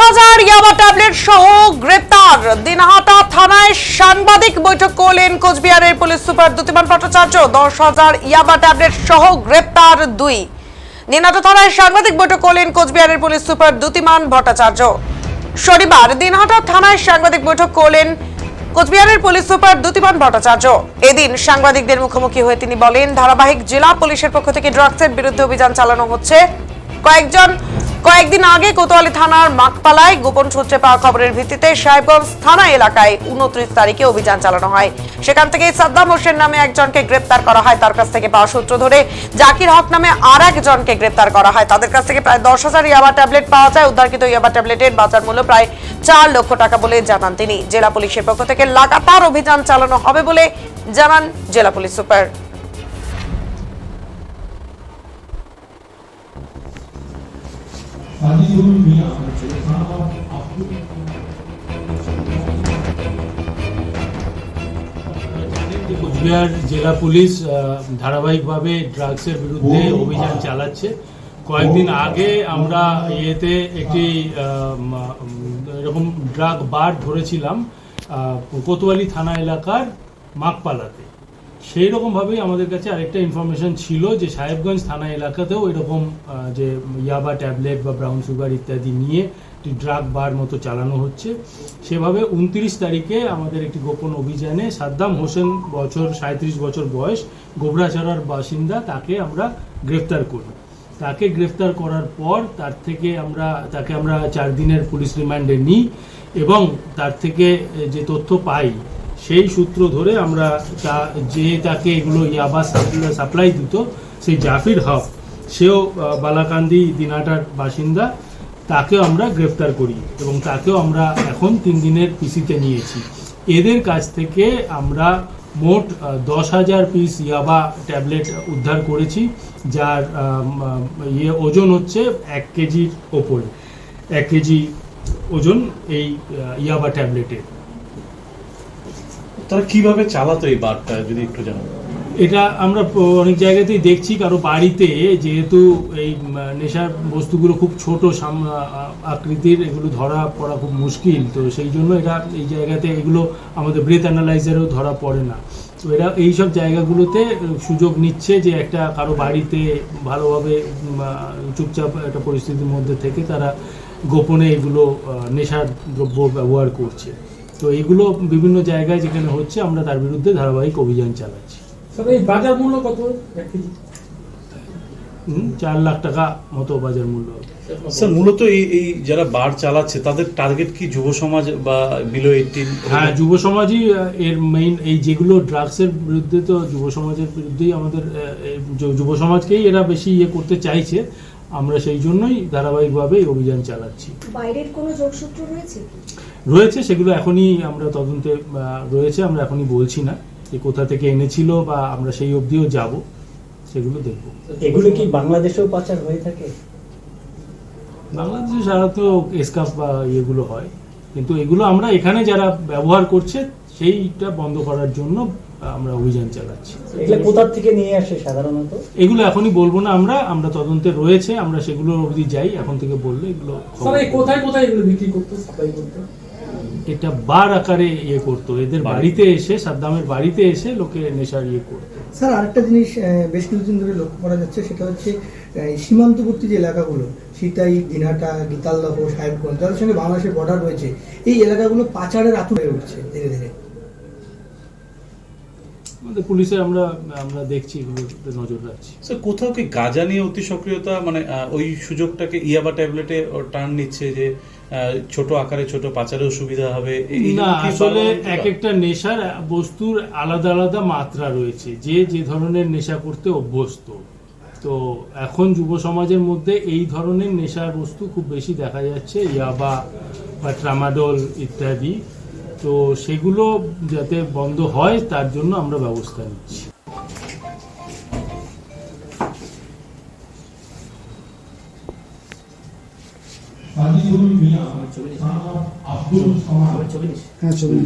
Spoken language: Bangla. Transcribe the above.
হাজার ইয়াবা ট্যাবলেট সহ গ্রেপ্তার। দিনহাটা থানায় সাংবাদিক বৈঠক করলেন কোচবিহারের পুলিশ সুপার দ্যুতিমান ভট্টাচার্য। দশ হাজার ইয়াবা ট্যাবলেট সহ গ্রেপ্তার দুই। দিনহাটা থানায় সাংবাদিক বৈঠক করলেন কোচবিহারের পুলিশ সুপার দ্যুতিমান ভট্টাচার্য। শনিবার দিনহাটা থানায় সাংবাদিক বৈঠক করলেন কোচবিহারের পুলিশ সুপার দ্যুতিমান ভট্টাচার্য। এদিন সাংবাদিকদের মুখোমুখি হয়ে তিনি বলেন, ধারাবাহিক জেলা পুলিশের পক্ষ থেকে ড্রাগসের বিরুদ্ধে অভিযান চালানো হচ্ছে। কয়েকজন কয়েকদিন আগে কোতোয়ালি থানার মাকপালায় গোপন সূত্রে পাওয়া খবরের ভিত্তিতে সাহেবগঞ্জ থানা এলাকায় উনত্রিশ তারিখে অভিযান চালানো হয়। সেখান থেকে সাদ্দাম হোসেন নামে একজনকে গ্রেপ্তার করা হয়, তার কাছ থেকে পাওয়া সূত্র ধরে জাকির হক নামে আর একজনকে গ্রেপ্তার করা হয়। তাদের কাছ থেকে প্রায় দশ হাজার ইয়াবা ট্যাবলেট পাওয়া যায়। উদ্ধারকৃত ইয়াবা ট্যাবলেটের বাজার মূল্য প্রায় চার লক্ষ টাকা বলে জানান তিনি। জেলা পুলিশের পক্ষ থেকে লাগাতার অভিযান চালানো হবে বলে জানান জেলা পুলিশ সুপার। কোচবিহার জেলা পুলিশ ধারাবাহিকভাবে ড্রাগসের বিরুদ্ধে অভিযান চালাচ্ছে। কয়েকদিন আগে আমরা ইয়েতে একটি এরকম ড্রাগ বার ধরেছিলাম কোতোয়ালি থানা এলাকার মাকপালাতে। সেই রকমভাবেই আমাদের কাছে আরেকটা ইনফরমেশন ছিল যে সাহেবগঞ্জ থানা এলাকাতেও এরকম যে ইয়াবা ট্যাবলেট বা ব্রাউন সুগার ইত্যাদি নিয়ে একটি ড্রাগ বার মতো চালানো হচ্ছে। সেভাবে উনত্রিশ তারিখে আমাদের একটি গোপন অভিযানে সাদ্দাম হোসেন বছর সাঁত্রিশ বছর বয়স, গোবরাছড়ার বাসিন্দা তাকে আমরা গ্রেফতার করি তাকে গ্রেফতার করার পর তার থেকে আমরা, তাকে আমরা চার দিনের পুলিশ রিমান্ডে নিই এবং তার থেকে যে তথ্য পাই সেই সূত্র ধরে আমরা তা যে তাকে এগুলো ইয়াবা সাপ্লাই- দিত, সেই জাফির হক, সেও বালাকান্দি দিনাটার বাসিন্দা, তাকেও আমরা গ্রেফতার করি এবং তাকেও আমরা এখন তিন দিনের পিসিতে নিয়েছি। এদের কাছ থেকে আমরা মোট দশ হাজার পিস ইয়াবা ট্যাবলেট উদ্ধার করেছি, যার ইয়ে ওজন হচ্ছে এক কেজির ওপরে। এক কেজি ওজন এই ইয়াবা ট্যাবলেটের। তারা কীভাবে চালাতো এই বারটা, যদি একটু জানান? এটা আমরা অনেক জায়গাতেই দেখছি, কারও বাড়িতে যেহেতু এই নেশার বস্তুগুলো খুব ছোট আকৃতির, এগুলো ধরা পড়া খুব মুশকিল। তো সেই জন্য এটা এই জায়গাতে এগুলো আমাদের ব্রেথ অ্যানালাইজারেও ধরা পড়ে না। তো এরা এই সব জায়গাগুলোতে সুযোগ নিচ্ছে যে একটা কারও বাড়িতে ভালোভাবে চুপচাপ একটা পরিস্থিতির মধ্যে থেকে তারা গোপনে এগুলো নেশার দ্রব্য ব্যবহার করছে। তো এইগুলো বিভিন্ন জায়গায় যেখানে হচ্ছে আমরা তার বিরুদ্ধে ধারাবাহিক অভিযান চালাচ্ছি। এই বাজার মূল্য কত? চার লাখ টাকা মতো বাজার মূল্য। স্যার মূলত এই এই যারা বার চালাচ্ছে তাদের টার্গেট কি যুব সমাজ বা বিলো এইটিন হ্যাঁ যুব সমাজই এর মেইন এই যেগুলো ড্রাগসের বিরুদ্ধে তো যুব সমাজের বিরুদ্ধেই আমাদের যুব সমাজকেই এরা বেশি ইয়ে করতে চাইছে। আমরা সেই জন্যই ধারাবাহিকভাবে এই অভিযান চালাচ্ছি। বাইরের কোনো যোগসূত্র রয়েছে? রয়েছে সেগুলো এখনই আমরা তদন্তে রয়েছে আমরা এখনই বলছি না যে কোথা থেকে এনেছিল বা আমরা সেই অবধিও যাব সেগুলো দেখব। এগুলো কি বাংলাদেশেও পাচার হয়ে থাকে? বাংলাদেশে সাধারণত এসকাফ বা ইয়েগুলো হয় কিন্তু এগুলো আমরা এখানে যারা ব্যবহার করছে সেইটা বন্ধ করার জন্য আমরা অভিযান চালাচ্ছি। এগুলো কোথা থেকে নিয়ে আসে সাধারণত? এগুলো এখনই বলব না আমরা আমরা তদন্তে রয়েছে আমরা সেগুলো অবধি যাই এখন থেকে বললে এগুলো খবর স্যার এই কোথায় কোথায় এগুলো বিক্রি করতো সাপ্লাই করতো? এটা বার আকারে ইয়ে করতো এদের বাড়িতে এসে সাদ্দামের বাড়িতে এসে লোকে নেশার ইয়ে করতো। স্যার আরেকটা জিনিস বেশ কিছুদিন ধরে লক্ষ্য করা যাচ্ছে সেটা হচ্ছে আহ, সীমান্তবর্তী যে এলাকাগুলো সিতাই দিনহাটা গীতালদহ সাহেবগঞ্জ যাদের সঙ্গে বাংলাদেশের বর্ডার রয়েছে এই এলাকাগুলো পাচারের আতুর হয়ে উঠছে ধীরে ধীরে। আমাদের পুলিশে আমরা আমরা দেখছি এগুলোতে নজর রাখছি। স্যার কোথাও কি গাজা নিয়ে অতি সক্রিয়তা মানে ওই সুযোগটাকে ইয়াবা ট্যাবলেটে টার্ন নিচ্ছে যে ছোট আকারে ছোট পাচারেও সুবিধা হবে? না আসলে এক একটা নেশার বস্তুর আলাদা আলাদা মাত্রা রয়েছে। যে যে ধরনের নেশা করতে অভ্যস্ত। তো এখন যুব সমাজের মধ্যে এই ধরনের নেশার বস্তু খুব বেশি দেখা যাচ্ছে ইয়াবা বা ট্রামাডোল ইত্যাদি। তো সেগুলো যাতে বন্ধ হয় তার জন্য আমরা ব্যবস্থা নিচ্ছি। হ্যাঁ ছবি